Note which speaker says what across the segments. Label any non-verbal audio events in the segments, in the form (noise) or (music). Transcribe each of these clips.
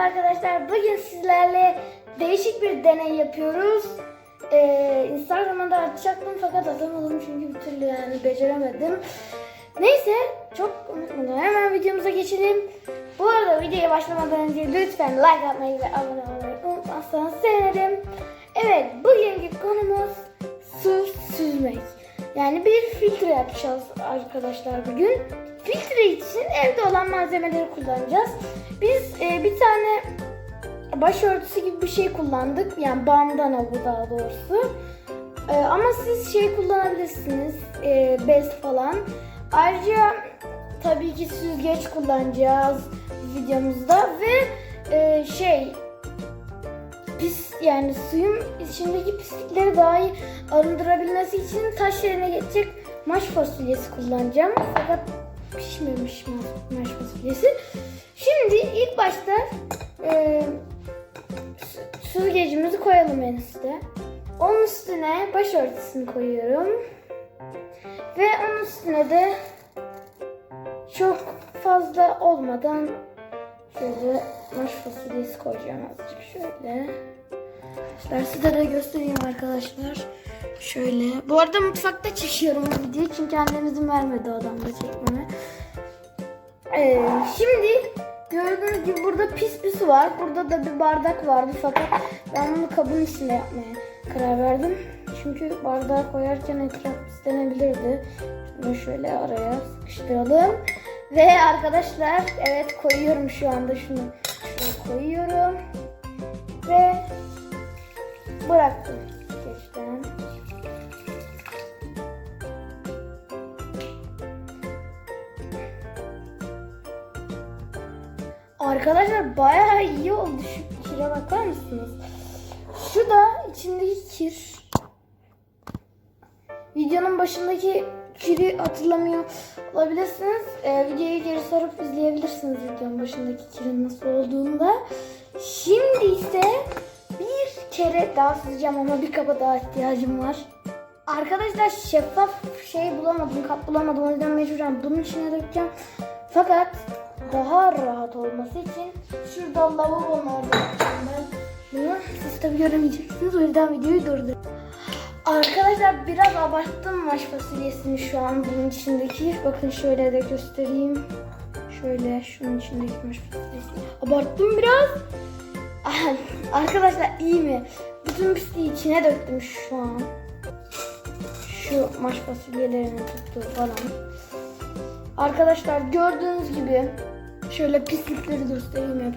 Speaker 1: arkadaşlar. Bugün sizlerle değişik bir deney yapıyoruz. Ee, Instagram'a da atacaktım fakat atamadım çünkü bir türlü yani beceremedim. Neyse çok unutmadan hemen videomuza geçelim. Bu arada videoya başlamadan önce lütfen like atmayı ve abone olmayı Yani bir filtre yapacağız arkadaşlar bugün. Filtre için evde olan malzemeleri kullanacağız. Biz e, bir tane başörtüsü gibi bir şey kullandık. Yani bandana bu daha doğrusu. E, ama siz şey kullanabilirsiniz. E, bez falan. Ayrıca tabii ki süzgeç kullanacağız videomuzda ve e, şey pis yani suyun içindeki pislikleri daha iyi arındırabilmesi için taş yerine geçecek maş fasulyesi kullanacağım. Fakat pişmemiş ma- maş fasulyesi. Şimdi ilk başta e, sü- süzgecimizi koyalım en üstte. Onun üstüne başörtüsünü koyuyorum. Ve onun üstüne de çok fazla olmadan şöyle maş fasulyesi koyacağım azıcık şöyle. Arkadaşlar size de göstereyim arkadaşlar. Şöyle. Bu arada mutfakta çekiyorum bu videoyu çünkü annem izin vermedi odamda çekmeme. Ee, şimdi gördüğünüz gibi burada pis su var. Burada da bir bardak vardı fakat ben bunu kabın içinde yapmaya karar verdim. Çünkü bardağı koyarken etraf pislenebilirdi. Şunu şöyle araya sıkıştıralım. Ve arkadaşlar evet koyuyorum şu anda şunu. Şöyle koyuyorum. Ve bıraktım geçten. Arkadaşlar bayağı iyi oldu şu kire bakar mısınız? Şu da içindeki kir. Videonun başındaki kiri hatırlamıyor olabilirsiniz. Ee, videoyu geri sarıp izleyebilirsiniz videonun başındaki kirin nasıl olduğunu da. Şimdi ise bir kere daha süzeceğim ama bir kaba daha ihtiyacım var. Arkadaşlar şeffaf şey bulamadım, kap bulamadım. O yüzden mecburen bunun içine dökeceğim. Fakat daha rahat olması için şurada lavabonun orada yapacağım ben bunu. Siz tabi göremeyeceksiniz. O yüzden videoyu durdurun. Arkadaşlar biraz abarttım maş fasulyesini şu an bunun içindeki. Bakın şöyle de göstereyim. Şöyle şunun içindeki maş fasulyesini. Abarttım biraz. (laughs) Arkadaşlar iyi mi? Bütün pisliği içine döktüm şu an. Şu maş fasulyelerini tuttu falan. Arkadaşlar gördüğünüz gibi şöyle pislikleri göstereyim hep.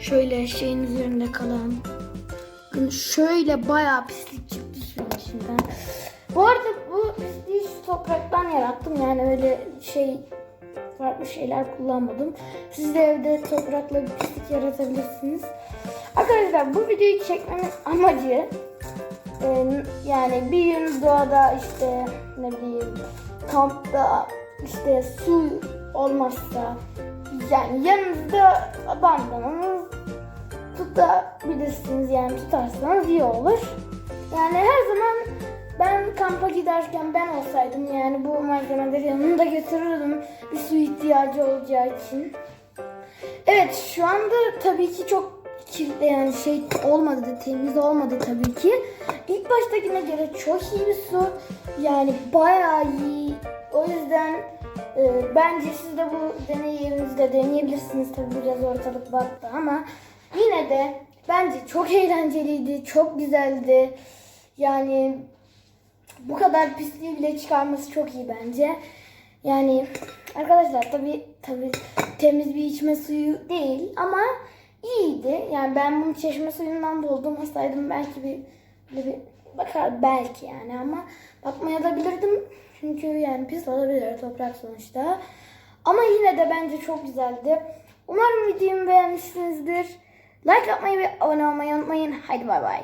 Speaker 1: Şöyle şeyin üzerinde kalan. Şöyle bayağı pislik içinden. Bu arada bu şu topraktan yarattım. Yani öyle şey farklı şeyler kullanmadım. Siz de evde toprakla bir pislik yaratabilirsiniz. Arkadaşlar bu videoyu çekmemin amacı e, yani bir gün doğada işte ne bileyim kampta işte su olmazsa yani yanınızda bandananız tutabilirsiniz yani tutarsanız iyi olur. Yani her zaman kampa giderken ben olsaydım yani bu malzemeleri yanımda götürürdüm bir su ihtiyacı olacağı için. Evet şu anda tabii ki çok kirli yani şey olmadı temiz olmadı tabii ki. İlk baştakine göre çok iyi bir su. Yani bayağı iyi. O yüzden e, bence siz de bu deneyi evinizde deneyebilirsiniz. Tabii biraz ortalık battı ama yine de bence çok eğlenceliydi, çok güzeldi. Yani bu kadar pisliği bile çıkarması çok iyi bence. Yani arkadaşlar tabi tabi temiz bir içme suyu değil ama iyiydi. Yani ben bunu çeşme suyundan buldum. Olsaydım belki bir böyle bir bakar belki yani ama bakmaya da bilirdim. Çünkü yani pis olabilir toprak sonuçta. Ama yine de bence çok güzeldi. Umarım videomu beğenmişsinizdir. Like atmayı ve abone olmayı unutmayın. Haydi bay bay.